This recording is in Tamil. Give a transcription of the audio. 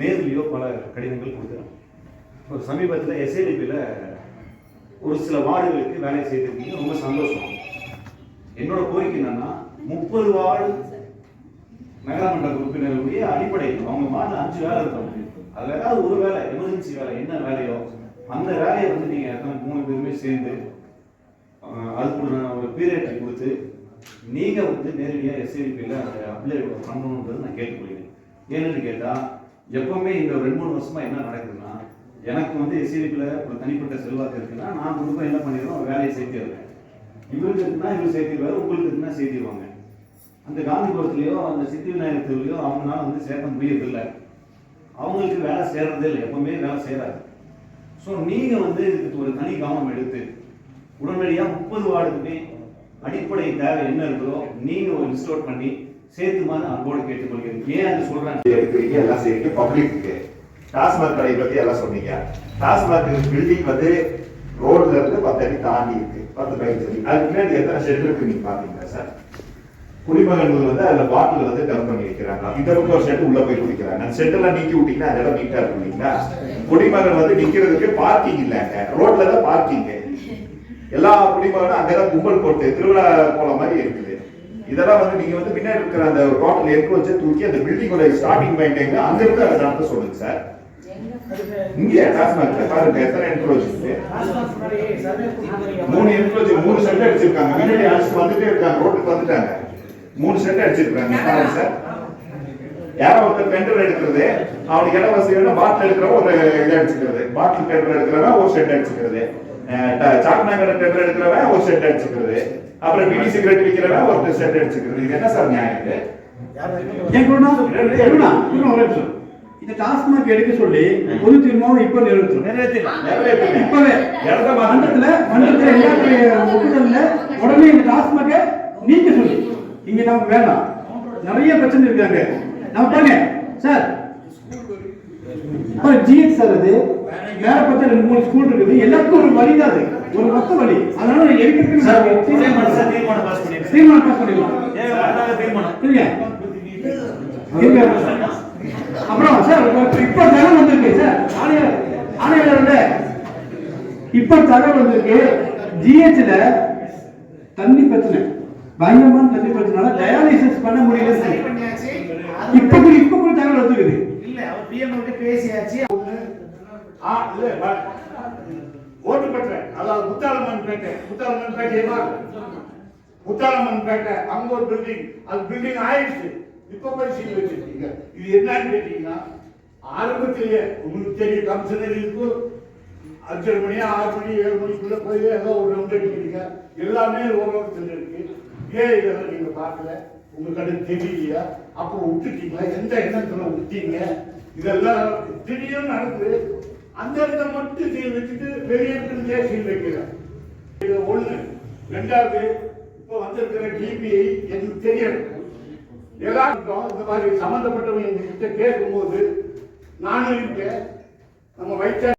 நேர்லையோ பல கடிதங்கள் கொடுக்குறாங்க ஒரு சமீபத்தில் எஸ்ஐடிபியில் ஒரு சில வார்டுகளுக்கு வேலை செய்திருக்கீங்க ரொம்ப சந்தோஷம். என்னோட கோரிக்கை என்னன்னா முப்பது வார்டு நகரமன்ற உறுப்பினர்களுடைய அடிப்படையில் அவங்க வார்டில் அஞ்சு வேலை இருப்பாங்க அதில் ஏதாவது ஒரு வேலை எமர்ஜென்சி வேலை என்ன வேலையோ அந்த வேலையை வந்து நீங்கள் எத்தனை மூணு பேருமே சேர்ந்து அதுக்குள்ள ஒரு பீரியட் கொடுத்து நீங்கள் வந்து நேரடியாக எஸ்ஐடிபியில் அதை அப்ளை பண்ணணுன்றது நான் கேட்டுக்கொள்கிறேன். ஏன்னு கேட்டால் எப்பவுமே இந்த ரெண்டு மூணு வருஷமா என்ன நடக்குதுன்னா எனக்கு வந்து எஸ்ஏடிபியில் ஒரு தனிப்பட்ட செல்வாக்கு இருக்குன்னா நான் குடும்பம் என்ன பண்ணிடுவோம் வேலையை சேர்த்திடுறேன் இவருக்கு இருக்குன்னா இவர் சேர்த்திடுவாரு உங்களுக்கு இருக்குன்னா சேர்த்திடுவாங்க. அந்த காந்திபுரத்துலேயோ அந்த சித்தி விநாயகத்துலயோ அவங்களால வந்து சேர்க்க முடியறதில்லை. அவங்களுக்கு வேலை சேர்றதே இல்லை. எப்பவுமே வேலை சேராது ஸோ நீங்கள் வந்து இதுக்கு ஒரு தனி கவனம் எடுத்து உடனடியாக முப்பது வார்டுக்குமே அடிப்படை தேவை என்ன இருக்குதோ நீங்கள் ஒரு லிஸ்ட் அவுட் பண்ணி சேர்த்துமான அன்போடு கேட்டுக்கொள்கிறேன். ஏன் அது சொல்றாங்க எடுக்கிறீங்க எல்லாம் செய்றீங்க பப்ளிக்கு டாஸ்மாக் கடை பத்தி எல்லாம் சொன்னீங்க. டாஸ்மாக் பில்டிங் வந்து ரோட்ல இருந்து பத்து அடி தாண்டி இருக்கு. பத்து பதினஞ்சு அடி. அதுக்கு முன்னாடி எத்தனை ஷெட் இருக்கு நீங்க பாத்தீங்களா சார் குடிமகன்கள் வந்து அதுல பாட்டில் வந்து டம்ப் பண்ணி வைக்கிறாங்க. இந்த பக்கம் ஒரு ஷெட் உள்ள போய் குடிக்கிறாங்க. அந்த ஷெட் எல்லாம் நீக்கி விட்டீங்கன்னா அந்த இடம் நீட்டா இருக்கும் இல்லைங்களா? குடிமகன் வந்து நிக்கிறதுக்கு பார்க்கிங் இல்லைங்க. ரோட்ல தான் பார்க்கிங் எல்லா குடிமகனும் அங்கதான் கும்பல் போட்டு திருவிழா போல மாதிரி இருக்குது. இதெல்லாம் வந்து நீங்க வந்து பின்னாடி இருக்கிற அந்த டோட்டல் என்க்ரோச்சை தூக்கி அந்த பில்டிங்கோட ஸ்டார்டிங் பாயிண்ட் எங்க அங்க இருந்து அதை நடத்த சொல்லுங்க சார் இங்க டாஸ்மாக்ல பாருங்க எத்தனை என்க்ரோச் மூணு என்க்ரோச் மூணு செட் அடிச்சிருக்காங்க. முன்னாடி அடிச்சு வந்துட்டே இருக்காங்க ரோட்டுக்கு வந்துட்டாங்க. மூணு செட் அடிச்சிருக்காங்க. பாருங்க சார் யாரோ ஒருத்தர் டெண்டர் எடுக்கிறது அவனுக்கு இட வசதி பாட்டில் எடுக்கிறவன் ஒரு இது அடிச்சுக்கிறது. பாட்டில் டெண்டர் எடுக்கிறவன் ஒரு செட் அடிச்சுக்கிறது. சாக்நாங்கட டெண்டர் எடுக்கிறவன் ஒரு செட் அடிச்சுக்கிறது. அப்புறம் பிடி சிகரெட் விற்கிறவன் ஒரு செட் அடிச்சுக்கிறது. இது என்ன சார் நியாயம் இது. இந்த டாஸ்மாக் எடுக்க சொல்லி பொது தீர்மானம் இப்ப நிறைவேற்றும் இப்பவே. மன்றத்துல மன்றத்துல ஒப்புதல்ல. உடனே இந்த டாஸ்மாக நீக்க சொல்லி. இங்க நமக்கு வேண்டாம். நிறைய பிரச்சனை இருக்காங்க. நம்ம பாருங்க. சார். ஜிஎச் சார் அது வேற பார்த்தா ரெண்டு மூணு ஸ்கூல் இருக்குது. எல்லாருக்கும் ஒரு வழி தான் அது. ஒரு மொத்த வழி. அதனால எடுக்கிறதுக்கு சார் நான் தீர்மானம் சார் தீர்மானம் பாஸ் பண்ணிடுறேன் தீர்மானம் பாஸ் பண்ணிடலாம். தீர்மானம். இல்லையா இருங்க. அப்புறம் சார் இப்ப- தகவல் வந்திருக்கு சார். ஆணையர் ஆணையாளர்ல இப்ப தகவல் வந்திருக்கு. ஜிஹெச்ல தண்ணி பிரச்சனை. பயங்கரமான தண்ணி பிரச்சனை டயாலிசிஸ் பண்ண முடியல சார். இப்ப இப்ப கூட தகவல் வந்துருக்குது. இல்ல அவர் பிஎம் பேசியாச்சு. ஓட்டு பெற்றேன் அதாவது முத்தாலம்மன் பேட்டை. முத்தாலம்மன் பேட்டையமா முத்தாலம்மன் பேட்டை. அங்க ஒரு பில்டிங் அது பில்டிங் ஆயிடுச்சு. இப்ப போய் சீல் வச்சிருக்கீங்க. இது என்னன்னு கேட்டீங்கன்னா ஆரம்பத்திலேயே உங்களுக்கு தெரிய கமிஷனர் இருக்கும் அஞ்சரை மணி ஆறு மணி ஏழு மணிக்குள்ள போய் ஏதோ ஒரு ரவுண்ட் அடிக்கிறீங்க. எல்லாமே ஓரத்தில் இருக்கு. ஏன் இதெல்லாம் நீங்க பார்க்கல? உங்களுக்கு தெரியலையா? அப்போ விட்டுட்டீங்களா? எந்த எண்ணத்துல விட்டீங்க? இதெல்லாம் திடீர்னு நடக்குது. அந்த இடத்த மட்டும் சீல் வச்சுட்டு வெளியே இருக்கிறதே சீல் வைக்கிறேன் இது ஒண்ணு. ரெண்டாவது இப்போ வந்திருக்கிற டிபிஐ எனக்கு தெரியாது. எல்லாருக்கும் இந்த மாதிரி சம்பந்தப்பட்டவங்க எங்ககிட்ட கேட்கும்போது நானும் இருக்கேன். நம்ம வைத்த